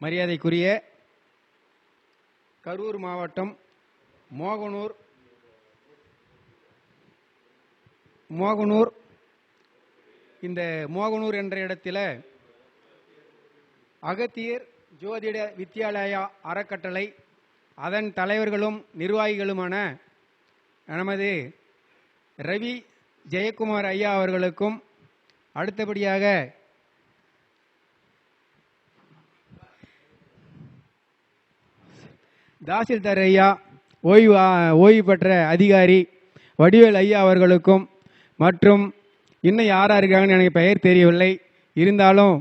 மரியாதைக்குரிய கரூர் மாவட்டம் மோகனூர் மோகனூர். இந்த மோகனூர் என்ற இடத்தில் அகத்தியர் ஜோதிட வித்யாலயா அறக்கட்டளை அதன் தலைவர்களும் நிர்வாகிகளுமான நமது ரவி ஜெயக்குமார் ஐயா அவர்களுக்கும் அடுத்தபடியாக தாசில்தார் ஐயா ஓய்வு ஓய்வு பெற்ற அதிகாரி வடிவேல் ஐயா அவர்களுக்கும் மற்றும் இன்னும் யாராக இருக்காங்கன்னு எனக்கு பெயர் தெரியவில்லை. இருந்தாலும்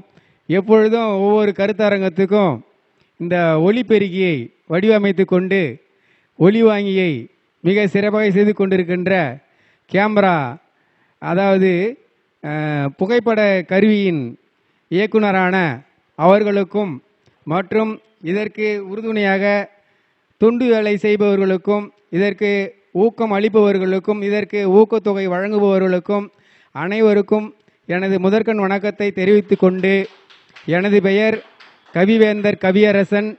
எப்பொழுதும் ஒவ்வொரு கருத்தரங்கத்துக்கும் இந்த ஒலிபெருக்கியை வடிவமைத்து கொண்டு ஒலி வாங்கியை மிக சிறப்பாக செய்து கொண்டிருக்கின்ற கேமரா அதாவது புகைப்பட கருவியின் இயக்குனரான அவர்களுக்கும் மற்றும் இதற்கு உறுதுணையாக துண்டு வேலை செய்பவர்களுக்கும் இதற்கு ஊக்கம் அளிப்பவர்களுக்கும் இதற்கு ஊக்கத்தொகை வழங்குபவர்களுக்கும் அனைவருக்கும் எனது முதற்கண் வணக்கத்தை தெரிவித்து கொண்டு எனது பெயர் கவிவேந்தர் கவியரசன்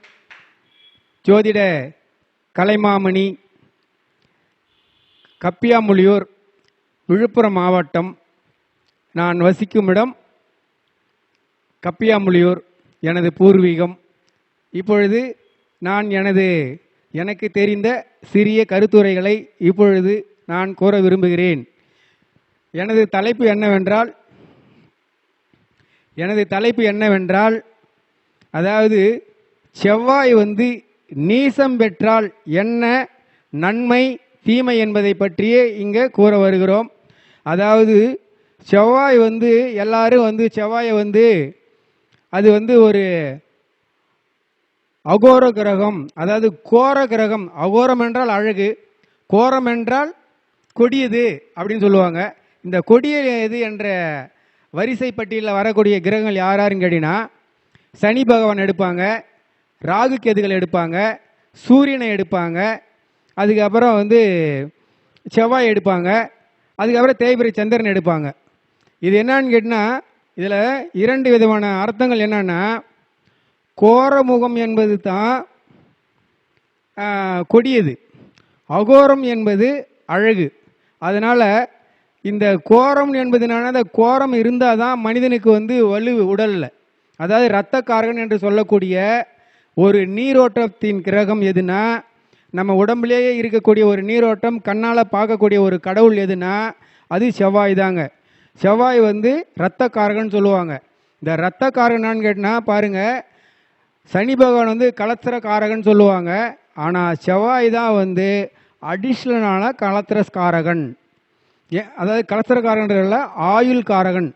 ஜோதிட கலைமாமணி கப்பியாமுலியூர் விழுப்புரம் மாவட்டம். நான் வசிக்கும் இடம் கப்பியாமுலியூர் எனது பூர்வீகம். இப்பொழுது நான் எனது எனக்கு தெரிந்த சிறிய கருத்துரைகளை இப்பொழுது நான் கூற விரும்புகிறேன். எனது தலைப்பு என்னவென்றால் எனது தலைப்பு என்னவென்றால் அதாவது செவ்வாய் வந்து நீசம் பெற்றால் என்ன நன்மை தீமை என்பதை பற்றியே இங்கே கூற வருகிறோம். அதாவது செவ்வாய் வந்து எல்லாரும் வந்து செவ்வாயை வந்து அது வந்து ஒரு அகோர கிரகம் அதாவது கோர கிரகம் அகோரம் என்றால் அழகு கோரம் என்றால் கொடியது அப்படின்னு சொல்லுவாங்க. இந்த கொடிய இது என்ற வரிசை பட்டியலில் வரக்கூடிய கிரகங்கள் யார் யாருன்னு கேட்டீங்கன்னா சனி பகவான் எடுப்பாங்க ராகு கேதுகள் எடுப்பாங்க சூரியனை எடுப்பாங்க அதுக்கப்புறம் வந்து செவ்வாய் எடுப்பாங்க அதுக்கப்புறம் தேய்பிரை சந்திரன் எடுப்பாங்க. இது என்னன்னு கேட்டினா இதில் இரண்டு விதமான அர்த்தங்கள் என்னன்னா கோரமுகம் என்பது தான் கொடியது. அகோரம் என்பது அழகு. அதனால் இந்த கோரம் என்பதுனால அந்த கோரம் இருந்தால் தான் மனிதனுக்கு வந்து வலு உடலில். அதாவது இரத்தக்காரகன் என்று சொல்லக்கூடிய ஒரு நீரோட்டத்தின் கிரகம் எதுனா நம்ம உடம்புலேயே இருக்கக்கூடிய ஒரு நீரோட்டம் கண்ணால் பார்க்கக்கூடிய ஒரு கடவுள் எதுனா அது செவ்வாய் தாங்க. செவ்வாய் வந்து இரத்தக்காரகன் சொல்லுவாங்க. இந்த இரத்தக்காரகனான்னு கேட்டினா பாருங்கள் சனி பகவான் வந்து கலத்திரக்காரகன் சொல்லுவாங்க. ஆனால் செவ்வாய் தான் வந்து அடிஷ்னலான கலத்திரஸ்காரகன். ஏ அதாவது கலத்திரக்காரகன்றதுல ஆயுள் காரகன்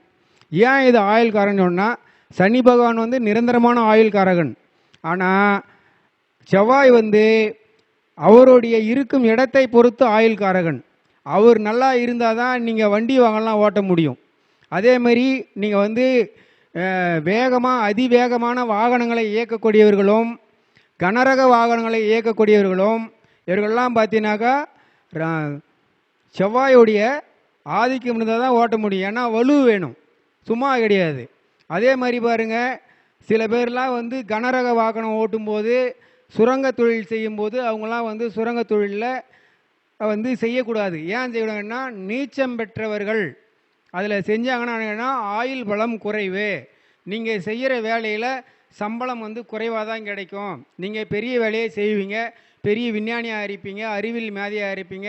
ஏன் இது ஆயுள் காரகன் சொன்னால் சனி பகவான் வந்து நிரந்தரமான ஆயுள் காரகன் ஆனால் செவ்வாய் வந்து அவருடைய இருக்கும் இடத்தை பொறுத்து ஆயுள் காரகன் அவர் நல்லா இருந்தால் தான் நீங்கள் வண்டி வாங்கலாம் ஓட்ட முடியும். அதே மாதிரி நீங்கள் வந்து வேகமாக அதிவேகமான வாகனங்களை இயக்கக்கூடியவர்களும் கனரக வாகனங்களை இயக்கக்கூடியவர்களும் இவர்கள்லாம் பார்த்தீங்கன்னாக்கா செவ்வாயுடைய ஆதிக்கம் இருந்தால் தான் ஓட்ட முடியும். ஏன்னா வலு வேணும். சும்மா கிடையாது. அதே மாதிரி பாருங்க சில பேர்லாம் வந்து கனரக வாகனம் ஓட்டும்போது சுரங்க தொழில் செய்யும்போது அவங்களாம் வந்து சுரங்க தொழிலில் வந்து செய்யக்கூடாது. ஏன் செய்யக்கூடாதுன்னா நீச்சம் பெற்றவர்கள் அதில் செஞ்சாங்கன்னா ஆயுள் பலம் குறைவு. நீங்கள் செய்கிற வேலையில் சம்பளம் வந்து குறைவாக தான் கிடைக்கும். நீங்கள் பெரிய வேலையை செய்வீங்க. பெரிய விஞ்ஞானியாக இருப்பீங்க. அறிவியல் மேதையாக இருப்பீங்க.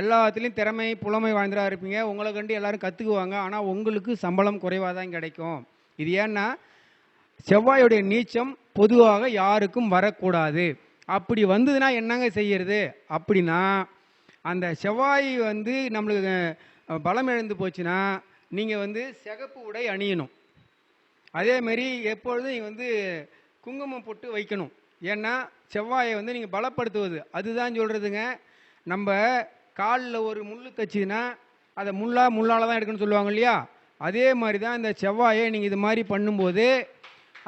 எல்லாத்துலேயும் திறமை புலமை வாய்ந்தராக இருப்பீங்க. உங்களை கண்டு எல்லோரும் கற்றுக்குவாங்க ஆனால் உங்களுக்கு சம்பளம் குறைவாக தான் கிடைக்கும். இது ஏன்னா செவ்வாயுடைய நீச்சம் பொதுவாக யாருக்கும் வரக்கூடாது. அப்படி வந்ததுன்னா என்னங்க செய்கிறது அப்படின்னா அந்த செவ்வாய் வந்து நம்மளுக்கு பலம் இழந்து போச்சுன்னா நீங்கள் வந்து சிகப்பு உடை அணியணும். அதேமாரி எப்பொழுதும் வந்து குங்குமம் போட்டு வைக்கணும். ஏன்னா செவ்வாயை வந்து நீங்கள் பலப்படுத்துவது. அதுதான் சொல்கிறதுங்க நம்ம காலில் ஒரு முள் தச்சுதுன்னா அதை முள்ளா முள்ளால் தான் எடுக்கணும்னு சொல்லுவாங்க இல்லையா? அதே மாதிரி தான் இந்த செவ்வாயை நீங்கள் இது மாதிரி பண்ணும்போது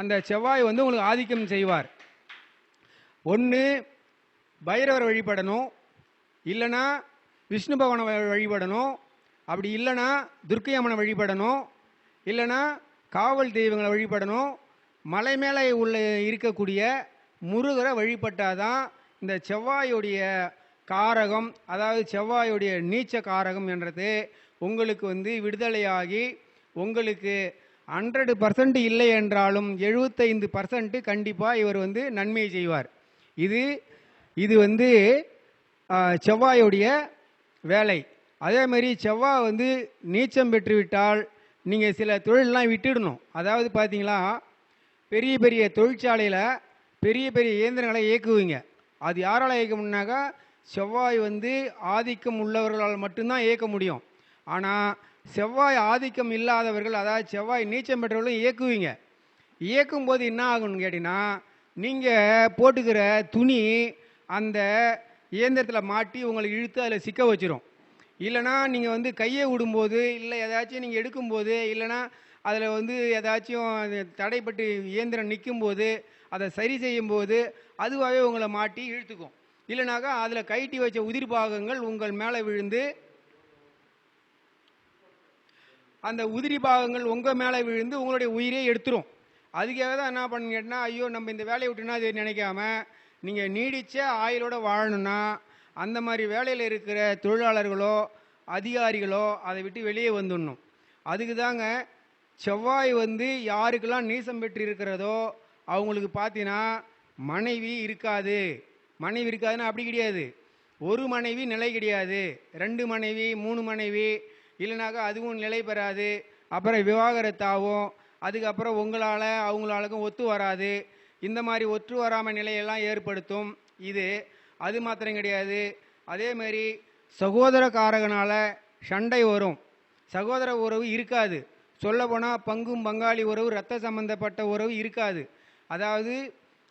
அந்த செவ்வாய் வந்து உங்களுக்கு ஆதிக்கம் செய்வார். ஒன்று பைரவர் வழிபடணும். இல்லைன்னா விஷ்ணு பகவானை வழிபடணும். அப்படி இல்லைன்னா துர்க்கை அம்மனை வழிபடணும். இல்லைன்னா காவல் தெய்வங்களை வழிபடணும். மலை மேலே உள்ள இருக்கக்கூடிய முருகரை வழிபட்டாதான் இந்த செவ்வாயுடைய காரகம் அதாவது செவ்வாயுடைய நீச்ச காரகம் என்றது உங்களுக்கு வந்து விடுதலையாகி உங்களுக்கு ஹண்ட்ரடு பர்சன்ட் இல்லை என்றாலும் எழுபத்தைந்து பர்சன்ட் கண்டிப்பாக இவர் வந்து நன்மை செய்வார். இது இது வந்து செவ்வாயுடைய வேலை. அதே மாதிரி செவ்வாய் வந்து நீச்சம் பெற்றுவிட்டால் நீங்கள் சில தொழிலெலாம் விட்டுடணும். அதாவது பார்த்தீங்களா பெரிய பெரிய தொழிற்சாலையில் பெரிய பெரிய இயந்திரங்களை இயக்குவீங்க. அது யாரால் இயக்க முடியும்னாக்கா செவ்வாய் வந்து ஆதிக்கம் உள்ளவர்களால் மட்டும்தான் இயக்க முடியும். ஆனால் செவ்வாய் ஆதிக்கம் இல்லாதவர்கள் அதாவது செவ்வாய் நீச்சம் பெற்றவர்களும் இயக்குவீங்க. இயக்கும் போது என்ன ஆகும்னு கேட்டிங்கன்னா நீங்கள் போட்டுக்கிற துணி அந்த இயந்திரத்தில் மாட்டி உங்களை இழுத்து அதில் சிக்க வச்சிரும். இல்லைனா நீங்கள் வந்து கையை விடும்போது இல்லை ஏதாச்சும் நீங்கள் எடுக்கும்போது இல்லைனா அதில் வந்து ஏதாச்சும் அது தடைப்பட்டு இயந்திரம் நிற்கும்போது அதை சரி செய்யும்போது அதுவாகவே உங்களை மாட்டி இழுத்துக்கும். இல்லைனாக்கா அதில் கைட்டி வச்ச உதிர் பாகங்கள் உங்கள் மேலே விழுந்து அந்த உதிரி பாகங்கள் உங்கள் மேலே விழுந்து உங்களுடைய உயிரே எடுத்துரும். அதுக்காக தான் என்ன பண்ணுங்கன்னா ஐயோ நம்ம இந்த வேலையை விட்டுனா அது நினைக்காம நீங்கள் நீடித்த ஆயுளோட வாழணும்னா அந்த மாதிரி வேலையில் இருக்கிற தொழிலாளர்களோ அதிகாரிகளோ அதை விட்டு வெளியே வந்துடணும். அதுக்கு தாங்க செவ்வாய் வந்து யாருக்கெல்லாம் நீசம் பெற்று இருக்கிறதோ அவங்களுக்கு பார்த்தீங்கன்னா மனைவி இருக்காது. மனைவி இருக்காதுன்னா அப்படி கிடையாது. ஒரு மனைவி நிலை கிடையாது. ரெண்டு மனைவி மூணு மனைவி இல்லைனாக்கா அதுவும் நிலை பெறாது. அப்புறம் விவாகரத்தாகும் அதுக்கப்புறம் உங்களால் அவங்களாலுக்கும் ஒத்து வராது. இந்த மாதிரி ஒற்று வராமல் நிலையெல்லாம் ஏற்படுத்தும். இது அது மாத்திரம் கிடையாது. அதே மாதிரி சகோதரக்காரகனால் சண்டை வரும். சகோதர உறவு இருக்காது. சொல்லப்போனால் பங்கும் பங்காளி உறவு ரத்த சம்பந்தப்பட்ட உறவு இருக்காது. அதாவது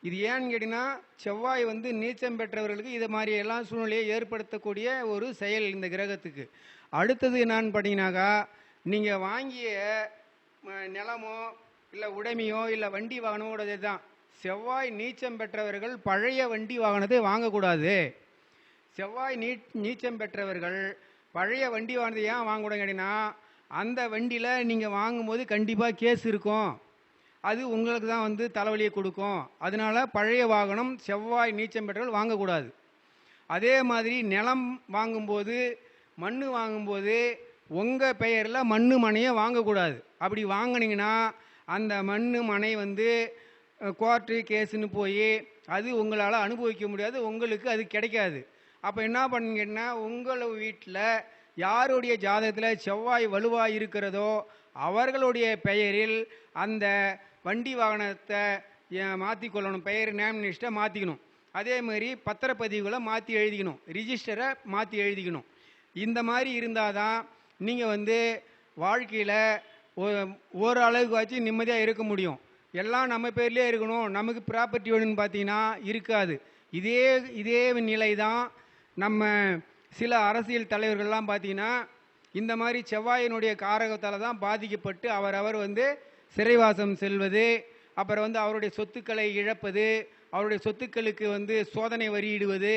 இது ஏன்னு கேட்டிங்கன்னா செவ்வாய் வந்து நீச்சம் பெற்றவர்களுக்கு இது மாதிரி எல்லாம் சூழ்நிலையை ஏற்படுத்தக்கூடிய ஒரு செயல் இந்த கிரகத்துக்கு. அடுத்தது என்னன்னு பார்த்தீங்கன்னாக்கா நீங்கள் வாங்கிய நிலமோ இல்லை உடைமையோ இல்லை வண்டி வாகனமோடது தான் செவ்வாய் நீச்சம் பெற்றவர்கள் பழைய வண்டி வாகனத்தை வாங்கக்கூடாது. செவ்வாய் நீ நீச்சம் பெற்றவர்கள் பழைய வண்டி வாகனத்தை ஏன் வாங்கக்கூடாது கேட்டிங்கன்னா அந்த வண்டியில் நீங்கள் வாங்கும்போது கண்டிப்பாக கேஸ் இருக்கும். அது உங்களுக்கு தான் வந்து தலைவலியை கொடுக்கும். அதனால பழைய வாகனம் செவ்வாய் நீச்சம் பெற்றவர்கள் வாங்கக்கூடாது. அதே மாதிரி நிலம் வாங்கும்போது மண் வாங்கும்போது உங்கள் பெயரில் மண் மனையை வாங்கக்கூடாது. அப்படி வாங்கினீங்கன்னா அந்த மண் மனை வந்து கோர்ட்டு கேஸுன்னு போய் அது உங்களால் அனுபவிக்க முடியாது உங்களுக்கு அது கிடைக்காது. அப்போ என்ன பண்ணுங்கன்னா உங்கள் வீட்டில் யாருடைய ஜாதகத்தில் செவ்வாய் வலுவாக இருக்கிறதோ அவர்களுடைய பெயரில் அந்த வண்டி வாகனத்தை மாற்றிக்கொள்ளணும் பெயர் நேமினிஸ்ட்டை மாற்றிக்கணும் அதே மாதிரி பத்திரப்பதிவுகளை மாற்றி எழுதிக்கணும். ரிஜிஸ்டரை மாற்றி எழுதிக்கணும். இந்த மாதிரி இருந்தால் தான் நீங்கள் வந்து வாழ்க்கையில் ஓரளவுக்கு வச்சு நிம்மதியாக இருக்க முடியும். எல்லாம் நம்ம பேர்லேயே இருக்கணும். நமக்கு ப்ராப்பர்ட்டி வேணும்னு பார்த்தீங்கன்னா இருக்காது. இதே இதே நிலை தான் நம்ம சில அரசியல் தலைவர்கள்லாம் பார்த்தீங்கன்னா இந்த மாதிரி செவ்வாயினுடைய காரகத்தால் தான் பாதிக்கப்பட்டு அவரவர் வந்து சிறைவாசம் செல்வது அப்புறம் வந்து அவருடைய சொத்துக்களை இழப்பது அவருடைய சொத்துக்களுக்கு வந்து சோதனை வரியிடுவது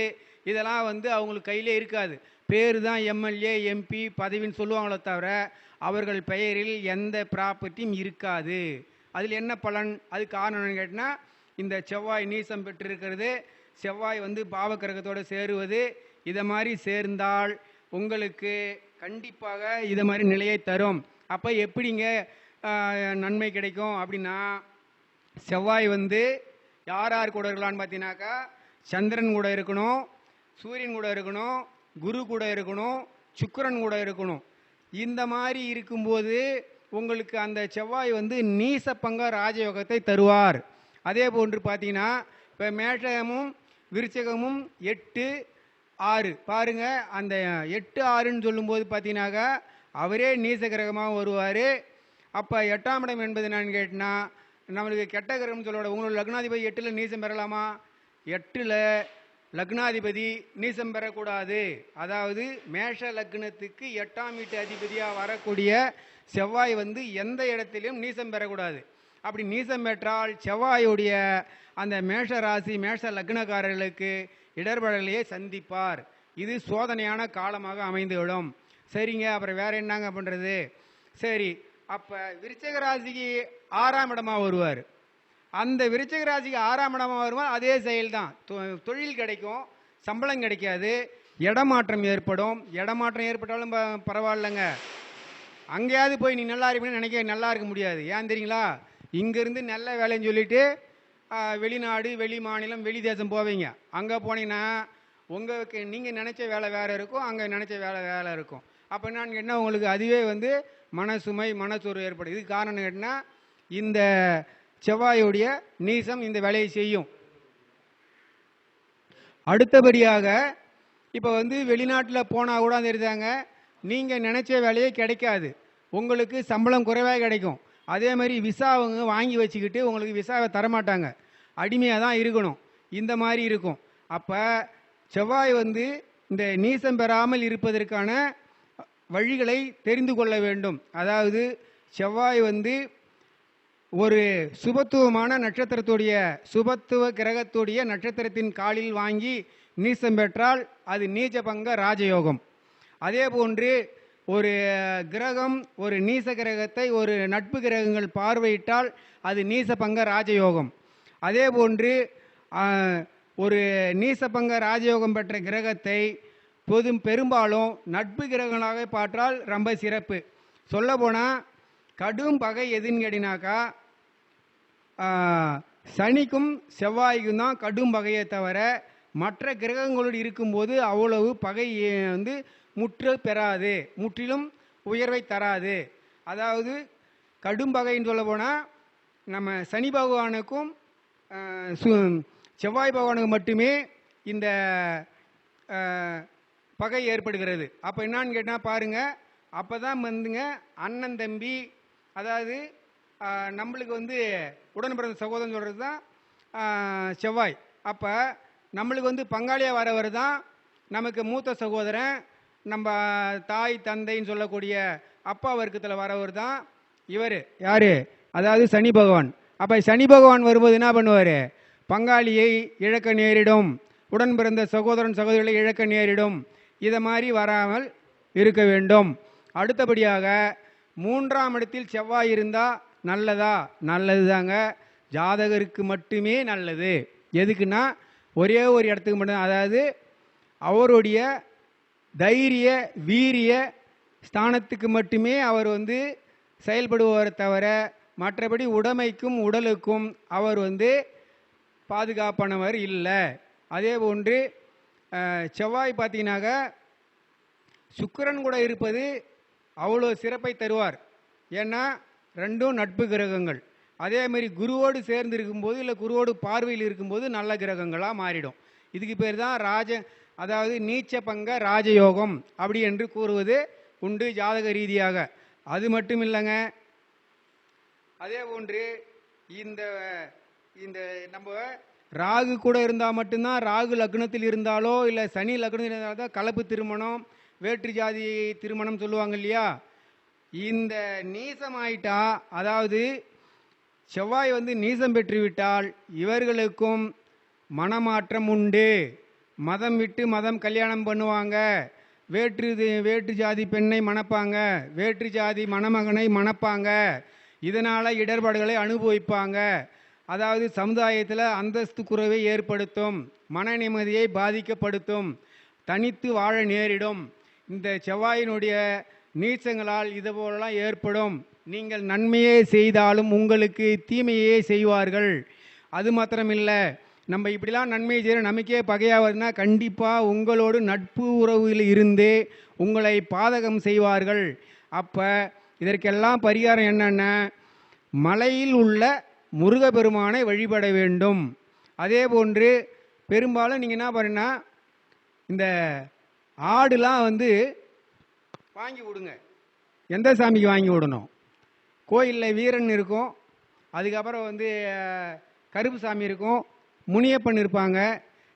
இதெல்லாம் வந்து அவங்களுக்கு கையிலே இருக்காது. பேர் தான் எம்எல்ஏ எம்பி பதவின்னு சொல்லுவாங்களே தவிர அவர்கள் பெயரில் எந்த ப்ராப்பர்ட்டியும் இருக்காது. அதில் என்ன பலன் அது காரணம் என்னன்னு இந்த செவ்வாய் நீசம் பெற்றிருக்கிறது. செவ்வாய் வந்து பாவக்கிரகத்தோடு சேருவது. இதை மாதிரி சேர்ந்தால் உங்களுக்கு கண்டிப்பாக இதை மாதிரி நிலையை தரும். அப்போ எப்படிங்க நன்மை கிடைக்கும்? அப்படின்னா செவ்வாய் வந்து யார் யார் கூட இருக்கலாம்னு பார்த்தீங்கன்னாக்கா சந்திரன் கூட இருக்கணும் சூரியன் கூட இருக்கணும் குரு கூட இருக்கணும் சுக்கரன் கூட இருக்கணும். இந்த மாதிரி இருக்கும்போது உங்களுக்கு அந்த செவ்வாய் வந்து நீச பங்க ராஜயோகத்தை தருவார். அதே போன்று பார்த்தீங்கன்னா இப்போ மேஷகமும் விருச்சகமும் எட்டு ஆறு. பாருங்கள் அந்த எட்டு ஆறுன்னு சொல்லும்போது பார்த்தீங்கன்னாக்கா அவரே நீச கிரகமாக வருவார். அப்போ எட்டாம் இடம் என்பது என்னன்னு கேட்டினா நம்மளுக்கு கெட்ட கிரகம்னு சொல்லோட உங்களோட லக்னாதிபதி எட்டில் நீசம் பெறலாமா? எட்டில் லக்னாதிபதி நீசம் பெறக்கூடாது. அதாவது மேஷ லக்னத்துக்கு எட்டாம் வீட்டு அதிபதியாக வரக்கூடிய செவ்வாய் வந்து எந்த இடத்திலும் நீசம் பெறக்கூடாது. அப்படி நீசம் பெற்றால் செவ்வாயுடைய அந்த மேஷ ராசி மேஷ லக்னக்காரர்களுக்கு இடர்படலையே சந்திப்பார். இது சோதனையான காலமாக அமைந்துவிடும். சரிங்க அப்புறம் வேற என்னங்க பண்ணுறது சரி அப்போ விருச்சக ராசிக்கு ஆறாம் இடமாக வருவார். அந்த விருச்சிக ராசிக்கு ஆறாம் இடமா வரும்போது அதே செயல் தான் தொழில் கிடைக்கும் சம்பளம் கிடைக்காது இடமாற்றம் ஏற்படும். இடமாற்றம் ஏற்பட்டாலும் ப- பரவாயில்லைங்க. அங்கேயாவது போய் நீ நல்லா இருப்பேன்னு நினைக்க நல்லா இருக்க முடியாது. ஏன் தெரியுங்களா? இங்கேருந்து நல்ல வேலைன்னு சொல்லிட்டு வெளிநாடு வெளி மாநிலம் வெளி தேசம் போவீங்க. அங்கே போனீங்கன்னா உங்களுக்கு நீங்கள் நினச்ச வேலை வேறு இருக்கும் அங்கே நினச்ச வேலை வேலை இருக்கும். அப்போ நான் என்ன உங்களுக்கு அதுவே வந்து மனசுமை மனச்சோர்வு ஏற்படும் இதுக்கு காரணம் கேட்டால் இந்த செவ்வாயுடைய நீசம் இந்த வேலையை செய்யும். அடுத்தபடியாக இப்போ வந்து வெளிநாட்டில் போனால் கூட தெரிஞ்சாங்க நீங்கள் நினச்ச வேலையே கிடைக்காது. உங்களுக்கு சம்பளம் குறைவாக கிடைக்கும். அதே மாதிரி விசா அவங்க வாங்கி வச்சுக்கிட்டு உங்களுக்கு விசாவை தரமாட்டாங்க. அடிமையாக தான் இருக்கணும். இந்த மாதிரி இருக்கும். அப்போ செவ்வாய் வந்து இந்த நீசம் பெறாமல் இருப்பதற்கான வழிகளை தெரிந்து கொள்ள வேண்டும். அதாவது செவ்வாய் வந்து ஒரு சுபத்துவமான நட்சத்திரத்துடைய சுபத்துவ கிரகத்துடைய நட்சத்திரத்தின் காலில் வாங்கி நீசம் பெற்றால் அது நீச்ச பங்க ராஜயோகம். அதே போன்று ஒரு கிரகம் ஒரு நீச கிரகத்தை ஒரு நட்பு கிரகங்கள் பார்வையிட்டால் அது நீச பங்க ராஜயோகம். அதே போன்று ஒரு நீச பங்க ராஜயோகம் பெற்ற கிரகத்தை பொதும் பெரும்பாலும் நட்பு கிரகங்களாக பார்த்தால் ரொம்ப சிறப்பு. சொல்லப்போனால் கடும் பகை எதுன்னு கேட்டினாக்கா சனிக்கும் செவ்வாய்க்கும் தான் கடும் பகையை தவிர மற்ற கிரகங்களோடு இருக்கும்போது அவ்வளவு பகை வந்து முற்று பெறாது. முற்றிலும் உயர்வை தராது. அதாவது கடும் பகைன்னு சொல்ல போனால் நம்ம சனி பகவானுக்கும் சு- செவ்வாய் பகவானுக்கு மட்டுமே இந்த பகை ஏற்படுகிறது. அப்போ என்னான்னு கேட்டால் பாருங்கள் அப்போ தான் வந்துங்க அண்ணன் தம்பி அதாவது நம்மளுக்கு வந்து உடன் பிறந்த சகோதரன் சொல்கிறது தான் செவ்வாய். அப்போ நம்மளுக்கு வந்து பங்காளியாக வரவர் தான் நமக்கு மூத்த சகோதரன் நம்ம தாய் தந்தைன்னு சொல்லக்கூடிய அப்பா வர்க்கத்தில் வரவர் தான் இவர். யார்? அதாவது சனி பகவான். அப்போ சனி பகவான் வரும்போது என்ன பண்ணுவார்? பங்காளியை இழக்க நேரிடும். உடன் பிறந்த சகோதரன் சகோதரிகளை இழக்க நேரிடும். இதை மாதிரி வராமல் இருக்க வேண்டும். அடுத்தபடியாக மூன்றாம் இடத்தில் செவ்வாய் இருந்தால் நல்லதா? நல்லது தாங்க ஜாதகருக்கு மட்டுமே நல்லது. எதுக்குன்னா ஒரே ஒரு இடத்துக்கு மட்டும் அதாவது அவருடைய தைரிய வீரிய ஸ்தானத்துக்கு மட்டுமே அவர் வந்து செயல்படுவார் தவிர மற்றபடி உடமைக்கும் உடலுக்கும் அவர் வந்து பாதுகாப்பானவர் இல்லை. அதே போன்று செவ்வாய் பார்த்தீங்கன்னாக்க சுக்கரன் கூட இருப்பது அவ்வளோ சிறப்பை தருவார். ஏன்னா ரெண்டும் நட்பு கிரகங்கள். அதே மாதிரி குருவோடு சேர்ந்து இருக்கும்போது இல்லை குருவோடு பார்வையில் இருக்கும்போது நல்ல கிரகங்களாக மாறிடும். இதுக்கு பேர் தான் ராஜ அதாவது நீச்ச பங்க ராஜயோகம் அப்படி என்று கூறுவது உண்டு ஜாதக ரீதியாக. அது மட்டும் இல்லைங்க. அதே போன்று இந்த இந்த நம்ம ராகு கூட இருந்தால் மட்டும்தான் ராகு லக்னத்தில் இருந்தாலோ இல்லை சனி லக்னத்தில் இருந்தால்தான் கலப்பு திருமணம் வேற்று ஜாதி திருமணம் சொல்லுவாங்க இல்லையா? இந்த நீசமாயிட்டா அதாவது செவ்வாய் வந்து நீசம் பெற்றுவிட்டால் இவர்களுக்கும் மனமாற்றம் உண்டு. மதம் விட்டு மதம் கல்யாணம் பண்ணுவாங்க. வேற்று வேற்று ஜாதி பெண்ணை மணப்பாங்க. வேற்று ஜாதி மணமகனை மணப்பாங்க. இதனால் இடர்பாடுகளை அனுபவிப்பாங்க. அதாவது சமுதாயத்தில் அந்தஸ்து குறைவை ஏற்படுத்தும். மன நிம்மதியை பாதிக்கப்படுத்தும். தனித்து வாழ நேரிடும். இந்த செவ்வாயினுடைய நீச்சங்களால் இதுபோலலாம் ஏற்படும். நீங்கள் நன்மையே செய்தாலும் உங்களுக்கு தீமையே செய்வார்கள். அது மாத்திரமில்லை நம்ம இப்படிலாம் நன்மை செய்கிற நமக்கே பகையாக கண்டிப்பாக உங்களோடு நட்பு உறவில் இருந்தே உங்களை பாதகம் செய்வார்கள். அப்போ இதற்கெல்லாம் பரிகாரம் என்னென்ன மலையில் உள்ள முருகப்பெருமானை வழிபட வேண்டும். அதே போன்று பெரும்பாலும் நீங்கள் என்ன பண்ணுன்னா இந்த ஆடுலாம் வந்து வாங்கி விடுங்க. எந்த சாமிக்கு வாங்கி விடணும்? கோயிலில் வீரன் இருக்கும். அதுக்கப்புறம் வந்து கருப்பு சாமி இருக்கும். முனியப்பன் இருப்பாங்க.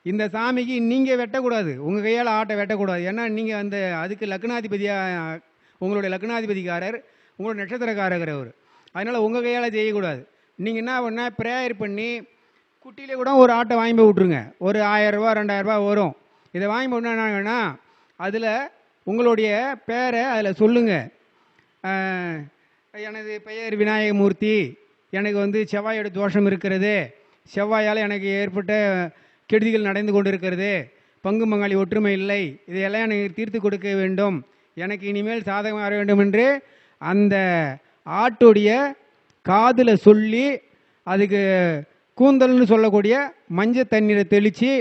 இந்த சாமிக்கு நீங்கள் வெட்டக்கூடாது. உங்கள் கையால் ஆட்டை வெட்டக்கூடாது. ஏன்னா நீங்கள் அந்த அதுக்கு லக்னாதிபதியாக உங்களுடைய லக்னாதிபதிக்காரர் உங்களோட நட்சத்திரக்காரர் அவர். அதனால் உங்கள் கையால் செய்யக்கூடாது. நீங்கள் என்ன பண்ணால் ப்ரேயர் பண்ணி குட்டியிலே கூட ஒரு ஆட்டை வாங்கி போய் விட்ருங்க ஒரு ஆயிரரூபா ரெண்டாயிரரூபா வரும். இதை வாங்கி போட்டு என்ன அதில் உங்களுடைய பேரை அதில் சொல்லுங்கள் எனது பெயர் விநாயகமூர்த்தி. எனக்கு வந்து செவ்வாயோட தோஷம் இருக்கிறது. செவ்வாயால் எனக்கு ஏற்பட்ட கெடுதிகள் நடந்து கொண்டிருக்கிறது. பங்கு பங்காளி ஒற்றுமை இல்லை. இதையெல்லாம் எனக்கு தீர்த்து கொடுக்க வேண்டும். எனக்கு இனிமேல் சாதகம் வர வேண்டும் என்று அந்த ஆட்டுடைய காதில் சொல்லி அதுக்கு கூந்தல்னு சொல்லக்கூடிய மஞ்சள் தண்ணீரை தெளித்து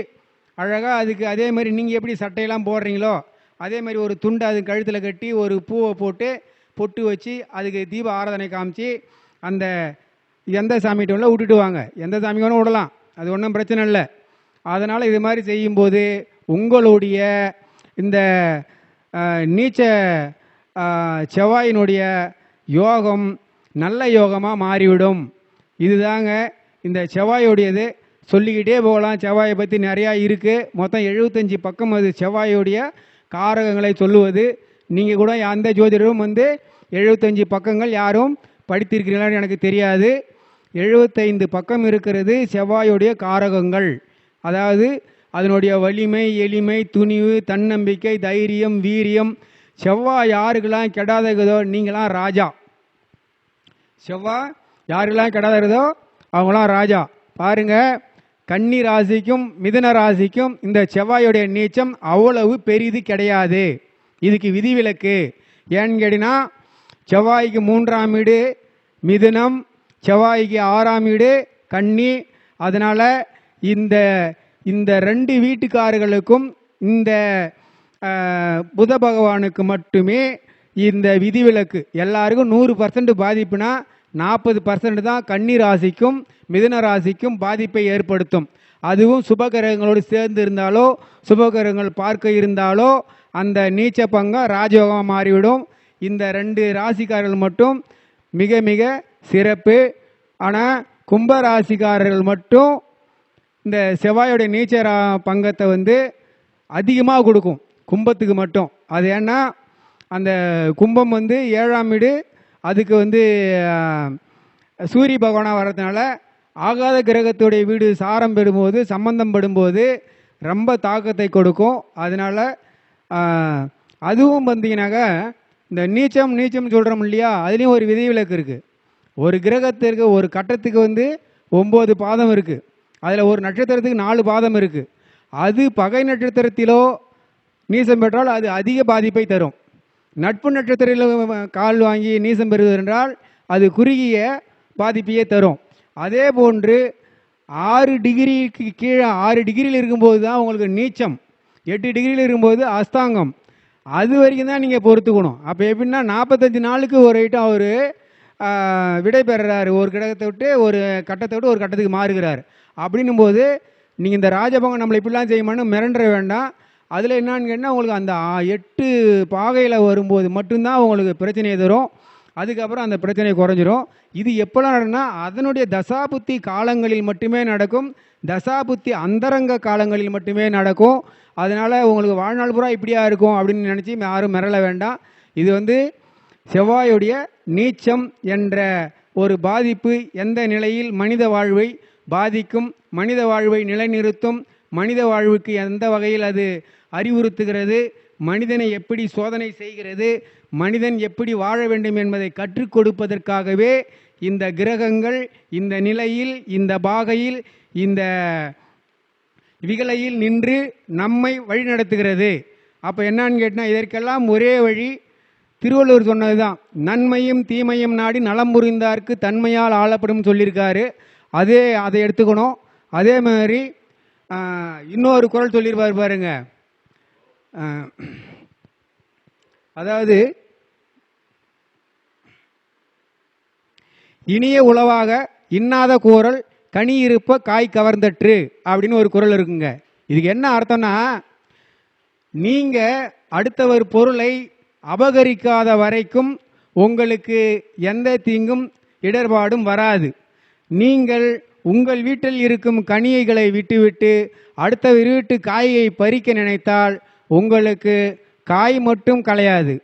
அழகாக அதுக்கு அதே மாதிரி நீங்கள் எப்படி சட்டையெல்லாம் போடுறீங்களோ அதே மாதிரி ஒரு துண்டை அது கழுத்தில் கட்டி ஒரு பூவை போட்டு பொட்டு வச்சு அதுக்கு தீப ஆராதனை காமிச்சு அந்த எந்த சாமிகிட்ட வேணாலும் விட்டுட்டு வாங்க. எந்த சாமி வேணும் விடலாம். அது ஒன்றும் பிரச்சனை இல்லை. அதனால் இது மாதிரி செய்யும்போது உங்களுடைய இந்த நீச்ச செவ்வாயினுடைய யோகம் நல்ல யோகமாக மாறிவிடும். இதுதாங்க இந்த செவ்வாயுடையது. சொல்லிக்கிட்டே போகலாம். செவ்வாயை பற்றி நிறையா இருக்குது மொத்தம் எழுபத்தஞ்சி பக்கம் அது செவ்வாயுடைய காரகங்களை சொல்லுவது. நீங்கள் கூட அந்த ஜோதிடரும் வந்து எழுபத்தஞ்சி பக்கங்கள் யாரும் படித்திருக்கிறீங்களான்னு எனக்கு தெரியாது. எழுபத்தைந்து பக்கம் இருக்கிறது செவ்வாயுடைய காரகங்கள். அதாவது அதனுடைய வலிமை எளிமை துணிவு தன்னம்பிக்கை தைரியம் வீரியம். செவ்வாய் யாருக்கெல்லாம் கெடாததோ நீங்களாம் ராஜா. செவ்வாய் யாருக்கெல்லாம் கெடாததோ அவங்களாம் ராஜா. பாருங்கள் கன்னி ராசிக்கும் மிதன ராசிக்கும் இந்த செவ்வாயுடைய நீச்சம் அவ்வளவு பெரிது கிடையாது. இதுக்கு விதிவிலக்கு. ஏன்னு கேட்டினா செவ்வாய்க்கு மூன்றாம் வீடு மிதுனம் செவ்வாய்க்கு ஆறாம் வீடு கன்னி. அதனால் இந்த இந்த ரெண்டு வீட்டுக்காரர்களுக்கும் இந்த புத பகவானுக்கு மட்டுமே இந்த விதிவிலக்கு. எல்லாருக்கும் நூறு பர்சன்ட் பாதிப்புனா நாற்பது பர்சன்ட் தான் கன்னி ராசிக்கும் மிதுன ராசிக்கும் பாதிப்பை ஏற்படுத்தும். அதுவும் சுபகிரகங்களோடு சேர்ந்து இருந்தாலோ சுபகிரகங்கள் பார்க்க இருந்தாலோ அந்த நீச்ச பங்கம் ராஜயோகமாக மாறிவிடும். இந்த ரெண்டு ராசிக்காரர்கள் மட்டும் மிக மிக சிறப்பு. ஆனால் கும்ப ராசிக்காரர்கள் மட்டும் இந்த செவ்வாயோட நீச்ச ரா- பங்கத்தை வந்து அதிகமாக கொடுக்கும். கும்பத்துக்கு மட்டும். அது ஏன்னா அந்த கும்பம் வந்து ஏழாம் வீடு அதுக்கு வந்து சூரிய பகவானாக வர்றதுனால ஆகாத கிரகத்துடைய வீடு சாரம் பெறும்போது சம்பந்தம் படும்போது ரொம்ப தாக்கத்தை கொடுக்கும். அதனால் அதுவும் பார்த்தீங்கன்னாக்கா இந்த நீச்சம் நீச்சம் சொல்கிறோம் இல்லையா அதுலேயும் ஒரு விதிவிலக்கு இருக்குது ஒரு கிரகத்திற்கு ஒரு கட்டத்துக்கு வந்து ஒம்பது பாதம் இருக்குது அதில் ஒரு நட்சத்திரத்துக்கு நாலு பாதம் இருக்குது அது பகை நட்சத்திரத்திலோ நீச்சம் பெற்றால் அது அதிக பாதிப்பை தரும். நட்பு நட்சத்திரத்தில் கால் வாங்கி நீசம் பெறுவது என்றால் அது குறுகிய பாதிப்பையே தரும். அதே போன்று ஆறு டிகிரிக்கு கீழே ஆறு டிகிரியில் இருக்கும்போது தான் உங்களுக்கு நீச்சம். எட்டு டிகிரியில் இருக்கும்போது அஸ்தாங்கம். அது வரைக்கும் தான் நீங்கள் பொறுத்துக்கணும். அப்போ எப்படின்னா நாற்பத்தஞ்சு நாளுக்கு ஒரு ஐட்டம் அவர் விடை பெறுறாரு. ஒரு கிடத்தை விட்டு ஒரு கட்டத்தை விட்டு ஒரு கட்டத்துக்கு மாறுகிறார். அப்படின்னும் போது நீங்கள் இந்த ராஜபங்கம் நம்மளை இப்படிலாம் செய்யுமான்னு மிரண்டுற வேண்டாம். அதில் என்னான்னு கேட்டால் உங்களுக்கு அந்த எட்டு பாகையில் வரும்போது மட்டும்தான் உங்களுக்கு பிரச்சனையை தரும். அதுக்கப்புறம் அந்த பிரச்சனை குறைஞ்சிரும். இது எப்போல்லாம் நடக்கும்னா அதனுடைய தசாபுத்தி காலங்களில் மட்டுமே நடக்கும். தசாபுத்தி அந்தரங்க காலங்களில் மட்டுமே நடக்கும். அதனால் உங்களுக்கு வாழ்நாள் பூரா இப்படியா இருக்கும் அப்படின்னு நினச்சி யாரும் மிரள வேண்டாம். இது வந்து செவ்வாயுடைய நீச்சம் என்ற ஒரு பாதிப்பு எந்த நிலையில் மனித வாழ்வை பாதிக்கும் மனித வாழ்வை நிலைநிறுத்தும் மனித வாழ்வுக்கு எந்த வகையில் அது அறிவுறுத்துகிறது? மனிதனை எப்படி சோதனை செய்கிறது? மனிதன் எப்படி வாழ வேண்டும் என்பதை கற்றுக் கொடுப்பதற்காகவே இந்த கிரகங்கள் இந்த நிலையில் இந்த பாகையில் இந்த விகலையில் நின்று நம்மை வழிநடத்துகிறது. அப்போ என்னான்னு கேட்டால் இதற்கெல்லாம் ஒரே வழி திருவள்ளுவர் சொன்னது தான் நன்மையும் தீமையும் நாடி நலம் புரிந்தார்க்கு தன்மையால் ஆளப்படும் சொல்லியிருக்காரு. அதே அதை எடுத்துக்கணும். அதே மாதிரி இன்னொரு குரல் சொல்லியிருப்பார் பாருங்க. அதாவது இனிய உளவாக இன்னாத கூறல் கனி இருப்ப காய் கவர்ந்தற்று அப்படின்னு ஒரு குரல் இருக்குங்க. இதுக்கு என்ன அர்த்தம்னா நீங்க அடுத்தவர் பொருளை அபகரிக்காத வரைக்கும் உங்களுக்கு எந்த தீங்கும் இடர்பாடும் வராது. நீங்கள் உங்கள் வீட்டில் இருக்கும் கனியைகளை விட்டுவிட்டு அடுத்த வீட்டு காயை பறிக்க நினைத்தால் உங்களுக்கு காய் மட்டும் களையாது.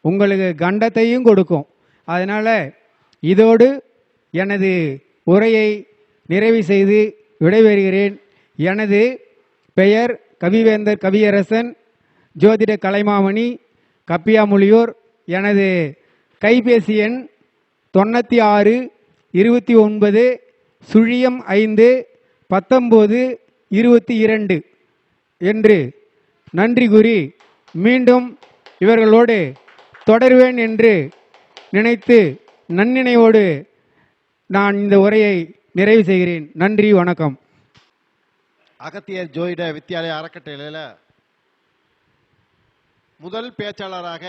உங்களுக்கு கண்டத்தையும் கொடுக்கும். அதனால் இதோடு எனது உரையை நிறைவு செய்து விடைபெறுகிறேன். எனது பெயர் கவிவேந்தர் கவியரசன் ஜோதிட கலைமாமணி கப்பியாமொழியூர் எனது கைபேசி எண் தொண்ணூற்றி ஆறு இருபத்தி ஒன்பது சுழியம் ஐந்து பத்தொம்போது இருபத்தி இரண்டு என்று நன்றி கூறி மீண்டும் இவர்களோடு தொடர்வேன் என்று நினைத்து நன்னினைவோடு நான் இந்த உரையை நிறைவு செய்கிறேன். நன்றி வணக்கம். அகத்தியர் ஜோதிட வித்யாலய அறக்கட்டளையில் முதல் பேச்சாளராக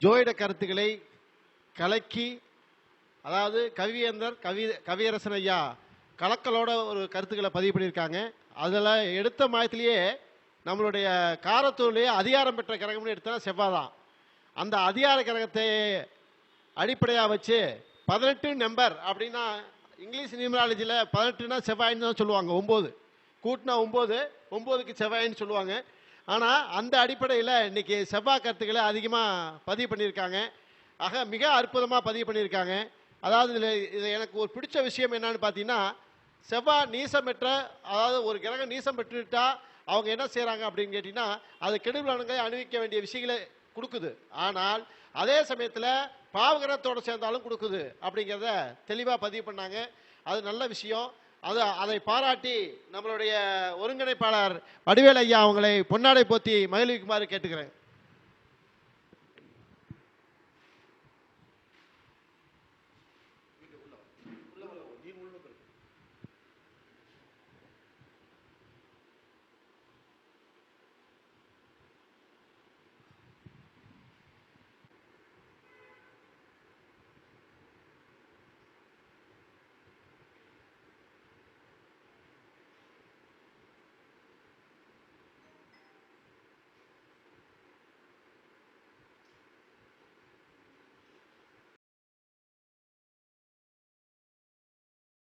ஜோதிட கருத்துக்களை கலக்கி அதாவது கவியேந்தர் கவி கவியரசன் ஐயா கலக்கலோட ஒரு கருத்துக்களை பதிவு பண்ணியிருக்காங்க. அதில் எடுத்த மாயத்திலேயே நம்மளுடைய காரத்தூர்லேயே அதிகாரம் பெற்ற கிரகம்னு எடுத்தால் செவ்வாய் தான். அந்த அதிகார கிரகத்தை அடிப்படையாக வச்சு பதினெட்டு நம்பர் அப்படின்னா இங்கிலீஷ் நியூமராலஜியில் பதினெட்டுனா செவ்வாயின்னு தான் சொல்லுவாங்க ஒம்பது. கூட்டினா ஒம்பது ஒம்போதுக்கு செவ்வாயின்னு சொல்லுவாங்க. ஆனால் அந்த அடிப்படையில் இன்றைக்கி செவ்வாய் கருத்துக்களை அதிகமாக பதிவு பண்ணியிருக்காங்க. ஆக மிக அற்புதமாக பதிவு பண்ணியிருக்காங்க. அதாவது இதில் இது எனக்கு ஒரு பிடிச்ச விஷயம் என்னன்னு பார்த்தீங்கன்னா செவ்வாய் நீசம் பெற்ற அதாவது ஒரு கிரகம் நீசம் பெற்றுட்டா அவங்க என்ன செய்கிறாங்க அப்படின்னு கேட்டிங்கன்னா அது கெடுபலன்களை அணிவிக்க வேண்டிய விஷயங்களை கொடுக்குது. ஆனால் அதே சமயத்தில் பாவகிரகத்தோடு சேர்ந்தாலும் கொடுக்குது அப்படிங்கிறத தெளிவாக பதிவு பண்ணாங்க. அது நல்ல விஷயம். அது அதை பாராட்டி நம்மளுடைய ஒருங்கிணைப்பாளர் வடிவேல் ஐயா அவங்களை பொன்னாடை போத்தி மகிழ்விக்குமாறு கேட்டுக்கிறேன்.